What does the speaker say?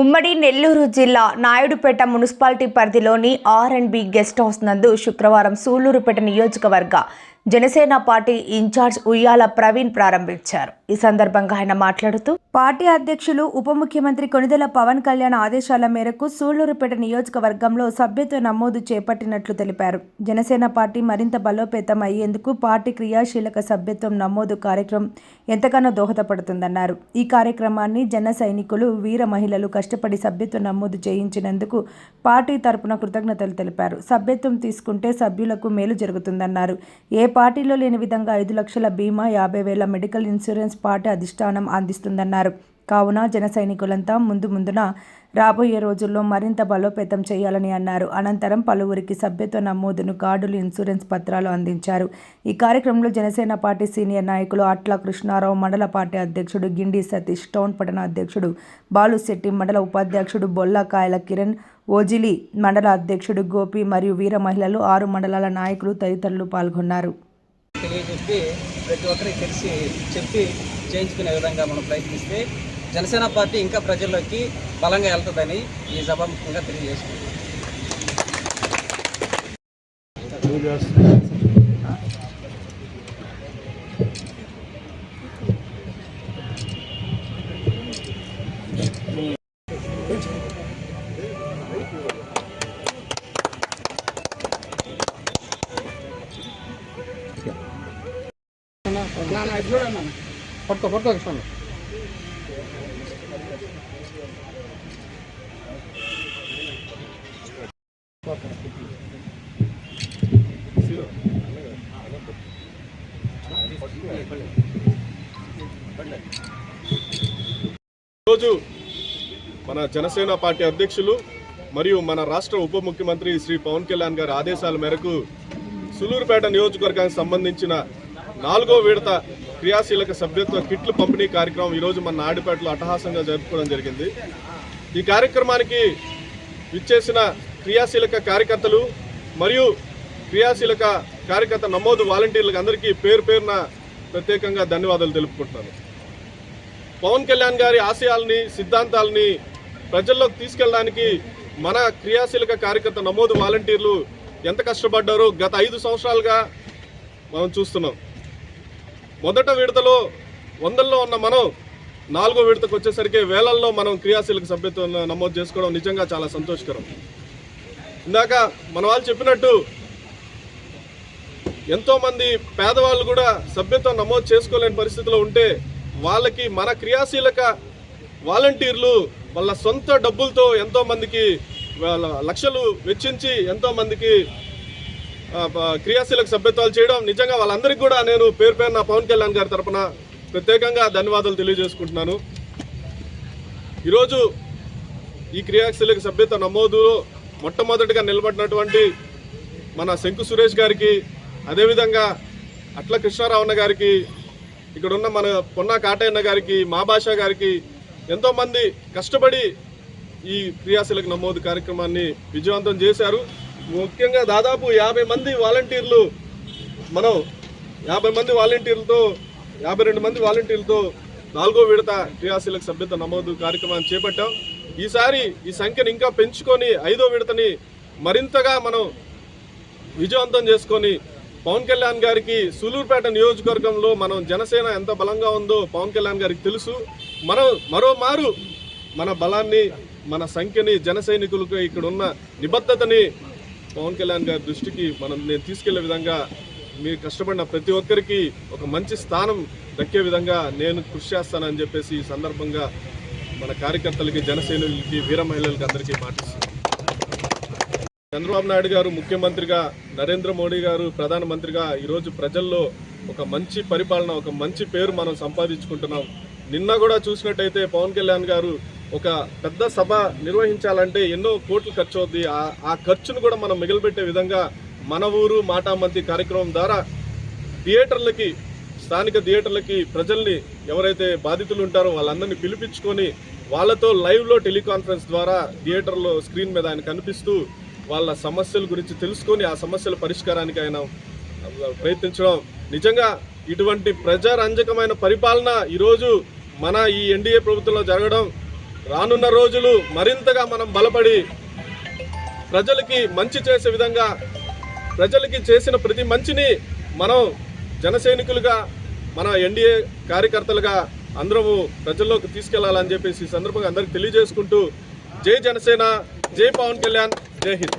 ఉమ్మడి నెల్లూరు జిల్లా నాయుడుపేట మున్సిపాలిటీ పరిధిలోని R and B guest house నందు శుక్రవారం సూళ్ళూరుపేట నియోజకవర్గ జనసేన పార్టీ ఇన్ఛార్జ్ ఉయ్యాల ప్రవీణ్ ప్రారంభించారు. ఈ సందర్భంగా ఆయన మాట్లాడుతూ పార్టీ అధ్యక్షులు ఉప ముఖ్యమంత్రి కొనిదెల పవన్ కళ్యాణ్ ఆదేశాల మేరకు సూళ్ళూరుపేట నియోజకవర్గంలో సభ్యత్వ నమోదు చేపట్టినట్లు తెలిపారు. జనసేన పార్టీ మరింత బలోపేతం అయ్యేందుకు పార్టీ క్రియాశీలక సభ్యత్వం నమోదు కార్యక్రమం ఎంతగానో దోహదపడుతుందన్నారు. ఈ కార్యక్రమాన్ని జన సైనికులు వీర మహిళలు కష్టపడి సభ్యత్వ నమోదు చేయించినందుకు పార్టీ తరపున కృతజ్ఞతలు తెలిపారు. సభ్యత్వం తీసుకుంటే సభ్యులకు మేలు జరుగుతుందన్నారు. ఏ పార్టీలో లేని విధంగా ఐదు లక్షల బీమా యాభై వేల మెడికల్ ఇన్సూరెన్స్ పార్టీ అధిష్టానం అందిస్తుందన్నారు. కావున జన సైనికులంతా ముందు ముందున రాబోయే రోజుల్లో మరింత బలోపేతం చేయాలని అన్నారు. అనంతరం పలువురికి సభ్యత్వ నమోదును కార్డులు ఇన్సూరెన్స్ పత్రాలు అందించారు. ఈ కార్యక్రమంలో జనసేన పార్టీ సీనియర్ నాయకులు అట్ల కృష్ణారావు మండల పార్టీ అధ్యక్షుడు గిండి సతీష్ టౌన్ పట్టణ అధ్యక్షుడు బాలుశెట్టి మండల ఉపాధ్యక్షుడు బొల్లకాయల కిరణ్ ఓజిలి మండల అధ్యక్షుడు గోపి మరియు వీర మహిళలు ఆరు మండలాల నాయకులు తదితరులు పాల్గొన్నారు. తెలియజెప్పి ప్రతి ఒక్కరికి తెలిసి చెప్పి చేయించుకునే విధంగా మనం ప్రయత్నిస్తే జనసేన పార్టీ ఇంకా ప్రజల్లోకి బలంగా వెళ్తుందని ఈ సభాముఖంగా తెలియజేస్తుంది పట్టుకో పట్టుకో కృష్ణ ఈరోజు మన జనసేన పార్టీ అధ్యక్షులు మరియు మన రాష్ట్ర ఉప ముఖ్యమంత్రి శ్రీ పవన్ కళ్యాణ్ గారి ఆదేశాల మేరకు సులూరుపేట నియోజకవర్గానికి సంబంధించిన నాలుగో విడత క్రియాశీలక సభ్యత్వ కిట్లు పంపిణీ కార్యక్రమం ఈరోజు మన నాయుడుపేటలో అట్టహాసంగా జరుపుకోవడం జరిగింది. ఈ కార్యక్రమానికి విచ్చేసిన క్రియాశీలక కార్యకర్తలు మరియు క్రియాశీలక కార్యకర్త నమోదు వాలంటీర్లకు అందరికీ పేరు పేరున ప్రత్యేకంగా ధన్యవాదాలు తెలుపుకుంటున్నాను. పవన్ కళ్యాణ్ గారి ఆశయాల్ని సిద్ధాంతాలని ప్రజల్లోకి తీసుకెళ్ళడానికి మన క్రియాశీలక కార్యకర్త నమోదు వాలంటీర్లు ఎంత కష్టపడ్డారో గత ఐదు సంవత్సరాలుగా మనం చూస్తున్నాం. మొదట విడతలో వందల్లో ఉన్న మనం నాలుగో విడతకు వచ్చేసరికి వేలల్లో మనం క్రియాశీలక సభ్యత్వం నమోదు చేసుకోవడం నిజంగా చాలా సంతోషకరం. ఇందాక మన వాళ్ళు చెప్పినట్టు ఎంతోమంది పేదవాళ్ళు కూడా సభ్యత్వం నమోదు చేసుకోలేని పరిస్థితిలో ఉంటే వాళ్ళకి మన క్రియాశీలక వాలంటీర్లు వాళ్ళ సొంత డబ్బులతో ఎంతోమందికి లక్షలు వెచ్చించి ఎంతోమందికి క్రియాశీలక సభ్యత్వాలు చేయడం. నిజంగా వాళ్ళందరికీ కూడా నేను పేరు పేరున పవన్ కళ్యాణ్ గారి తరపున ప్రత్యేకంగా ధన్యవాదాలు తెలియజేసుకుంటున్నాను. ఈరోజు ఈ క్రియాశీలక సభ్యత నమోదులో మొట్టమొదటిగా నిలబడినటువంటి మన శంకు సురేష్ గారికి అదేవిధంగా అట్ల కృష్ణారావు అన్న గారికి ఇక్కడ ఉన్న మన పొన్నా కాటయ్యన్న గారికి మా భాష గారికి ఎంతోమంది కష్టపడి ఈ క్రియాశీలక నమోదు కార్యక్రమాన్ని విజయవంతం చేశారు. ముఖ్యంగా దాదాపు యాభై మంది వాలంటీర్లు మనం యాభై మంది వాలంటీర్లతో యాభై రెండు మంది వాలంటీర్లతో నాలుగో విడత క్రియాశీలక సభ్యత నమోదు కార్యక్రమాన్ని చేపట్టాం. ఈసారి ఈ సంఖ్యను ఇంకా పెంచుకొని ఐదో విడతని మరింతగా మనం విజయవంతం చేసుకొని పవన్ కళ్యాణ్ గారికి సూలూరుపేట నియోజకవర్గంలో మనం జనసేన ఎంత బలంగా ఉందో పవన్ కళ్యాణ్ గారికి తెలుసు. మనం మరోమారు మన బలాన్ని మన సంఖ్యని జన సైనికులకు ఇక్కడ ఉన్న నిబద్ధతని పవన్ కళ్యాణ్ గారి దృష్టికి మనం నేను తీసుకెళ్ళే విధంగా మీరు కష్టపడిన ప్రతి ఒక్కరికి ఒక మంచి స్థానం దక్కే విధంగా నేను కృషి చేస్తానని చెప్పేసి ఈ సందర్భంగా మన కార్యకర్తలకి జన వీర మహిళలకి అందరికీ మాటిస్తున్నాను. చంద్రబాబు నాయుడు గారు ముఖ్యమంత్రిగా నరేంద్ర మోడీ గారు ప్రధానమంత్రిగా ఈరోజు ప్రజల్లో ఒక మంచి పరిపాలన ఒక మంచి పేరు మనం సంపాదించుకుంటున్నాం. నిన్న కూడా చూసినట్టయితే పవన్ కళ్యాణ్ గారు ఒక పెద్ద సభ నిర్వహించాలంటే ఎన్నో కోట్లు ఖర్చు అవుద్ది ఆ- ఖర్చును కూడా మనం మిగిలిపెట్టే విధంగా మన ఊరు మాటామంతి కార్యక్రమం ద్వారా థియేటర్లకి స్థానిక థియేటర్లకి ప్రజల్ని ఎవరైతే బాధితులు ఉంటారో వాళ్ళందరినీ పిలిపించుకొని వాళ్ళతో లైవ్లో టెలికాన్ఫరెన్స్ ద్వారా థియేటర్లో స్క్రీన్ మీద ఆయన కనిపిస్తూ వాళ్ళ సమస్యల గురించి తెలుసుకొని ఆ సమస్యల పరిష్కారానికి ఆయన ప్రయత్నించడం నిజంగా ఇటువంటి ప్రజారంజకమైన పరిపాలన ఈరోజు మన ఈ ఎన్డీఏ ప్రభుత్వంలో జరగడం రానున్న రోజులు మరింతగా మనం బలపడి ప్రజలకి మంచి చేసే విధంగా ప్రజలకి చేసిన ప్రతి మంచిని మనం జనసైనికులుగా మన ఎన్డీఏ కార్యకర్తలుగా అందరము ప్రజల్లోకి తీసుకెళ్ళాలని చెప్పేసి ఈ సందర్భంగా అందరికి తెలియజేసుకుంటూ జై జనసేన జై పవన్ కళ్యాణ్ జై హింద్.